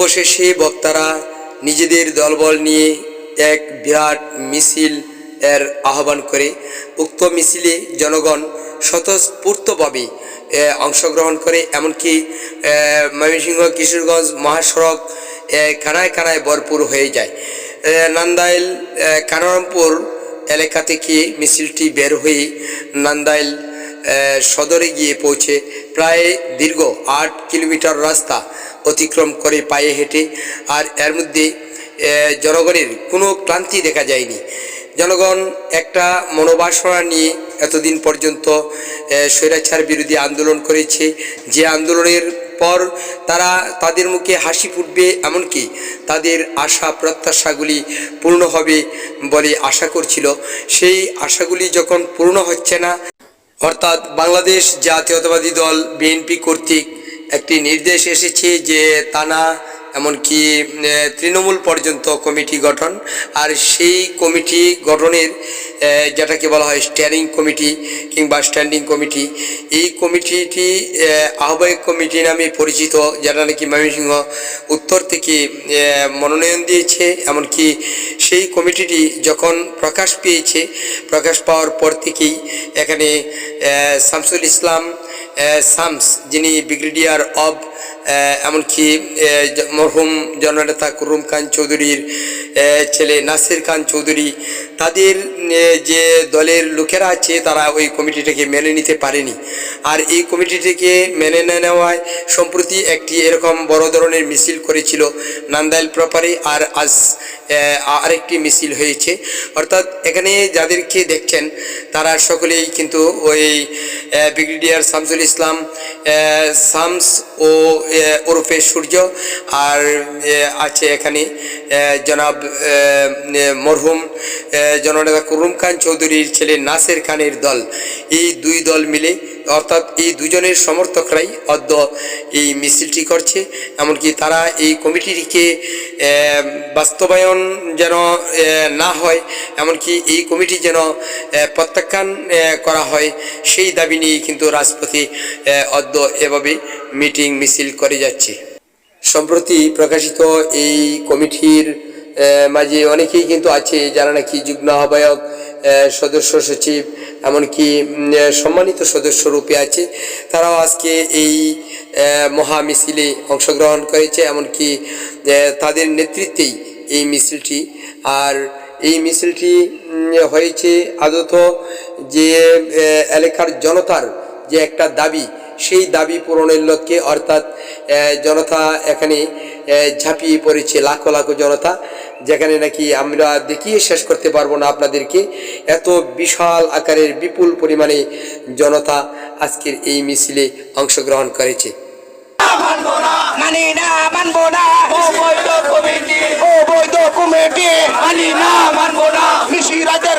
অবশেষে বক্তারা নিজেদের দলবল নিয়ে এক বিরাট মিছিল এর আহ্বান করে। উক্ত মিছিলে জনগণ স্বতঃস্ফূর্তভাবে অংশগ্রহণ করে, এমনকি ময়মনসিংহ কিশোরগঞ্জ মহাসড়ক কানায় কানায় ভরপুর হয়ে যায়। নান্দাইল কানারামপুর এলাকা থেকে মিছিলটি বের হয়ে নান্দাইল সদরে গিয়ে পৌঁছে প্রায় দীর্ঘ আট কিলোমিটার রাস্তা অতিক্রম করে পায়ে হেঁটে আর এর মধ্যে জনগণের কোনো ক্লান্তি দেখা যায়নি। জনগণ একটা মনোবাসনা নিয়ে এতদিন পর্যন্ত এ, স্বৈরাচার বিরোধী আন্দোলন করেছে। যে আন্দোলনের পর তারা তাদের মুখে হাসি ফুটবে এমনকি তাদের আশা প্রত্যাশাগুলি পূর্ণ হবে বলে আশা করছিল। সেই আশাগুলি যখন পূর্ণ হচ্ছে না অর্থাৎ বাংলাদেশ জাতীয়তাবাদী দল বিএনপি কর্তৃক একটি নির্দেশ এসেছে যে তানা এমনকি তৃণমূল পর্যন্ত কমিটি গঠন। আর সেই কমিটি গঠনের যেটাকে বলা হয় স্টিয়ারিং কমিটি কিংবা স্ট্যান্ডিং কমিটি এই কমিটিটি আহ্বায়ক কমিটি নামে পরিচিত যেটা নাকি ময়মনসিংহ উত্তর থেকে মনোনয়ন দিয়েছে। এমনকি সেই কমিটিটি যখন প্রকাশ পেয়েছে প্রকাশ পাওয়ার পর থেকেই এখানে শামসুল ইসলাম এ, শামস যিনি ব্রিগেডিয়ার অব এমনকি মরহুম জননেতা কুরুম খান চৌধুরীর ছেলে নাসির খান চৌধুরী, তাদের যে দলের লোকেরা আছে, তারা ওই কমিটিটাকে মেনে নিতে পারেনি। আর এই কমিটিটিকে মেনে না নেওয়ায় সম্প্রতি একটি এরকম বড় ধরনের মিছিল করেছিল নান্দাইল প্রপারে, আর আজ আরেকটি মিছিল হয়েছে। অর্থাৎ এখানে যাদেরকে দেখছেন, তারা সকলেই কিন্তু ওই ব্রিগেডিয়ার শামসুল ইসলাম শামস ও ওরফে সূর্য, আর আছে এখানে জনাব মরহুম জননেতা করুম খান চৌধুরীর ছেলে নাসের খানের দল। এই দুই দল মিলে, অর্থাৎ এই দুজনের সমর্থকরাই অদ্য এই মিছিলটি করছে। এমনকি তারা এই কমিটিটিকে বাস্তবায়ন যেন না হয়, এমনকি এই কমিটি যেন প্রত্যাখ্যান করা হয়, সেই দাবি নিয়ে কিন্তু রাজপথে অদ্য এভাবে মিটিং মিছিল করে যাচ্ছে। সম্প্রতি প্রকাশিত এই কমিটির মাঝে অনেকেই কিন্তু আছে, যারা নাকি যুগ্ম আহ্বায়ক সদস্য সচিব, এমনকি সম্মানিত সদস্য রূপে আছে। তারাও আজকে এই মহা মিছিলে অংশগ্রহণ করেছে, এমনকি তাদের নেতৃত্বেই এই মিছিলটি। আর এই মিছিলটি হয়েছে আদত যে এলাকার জনতার যে একটা দাবি, সেই দাবি পূরণের লক্ষ্যে, অর্থাৎ জনতা এখানে ঝাঁপিয়ে পড়েছে লাখো লাখো জনতা যেখানে নাকি আমরা দেখিয়ে শেষ করতে পারব না আপনাদেরকে। এত বিশাল আকারের বিপুল পরিমাণে জনতা আজকের এই মিছিলে অংশগ্রহণ করেছে। মানি না মানবো না। অবৈধ কমিটি। ও বৈধ কমিটি। মানি না মানবো না। না মানবো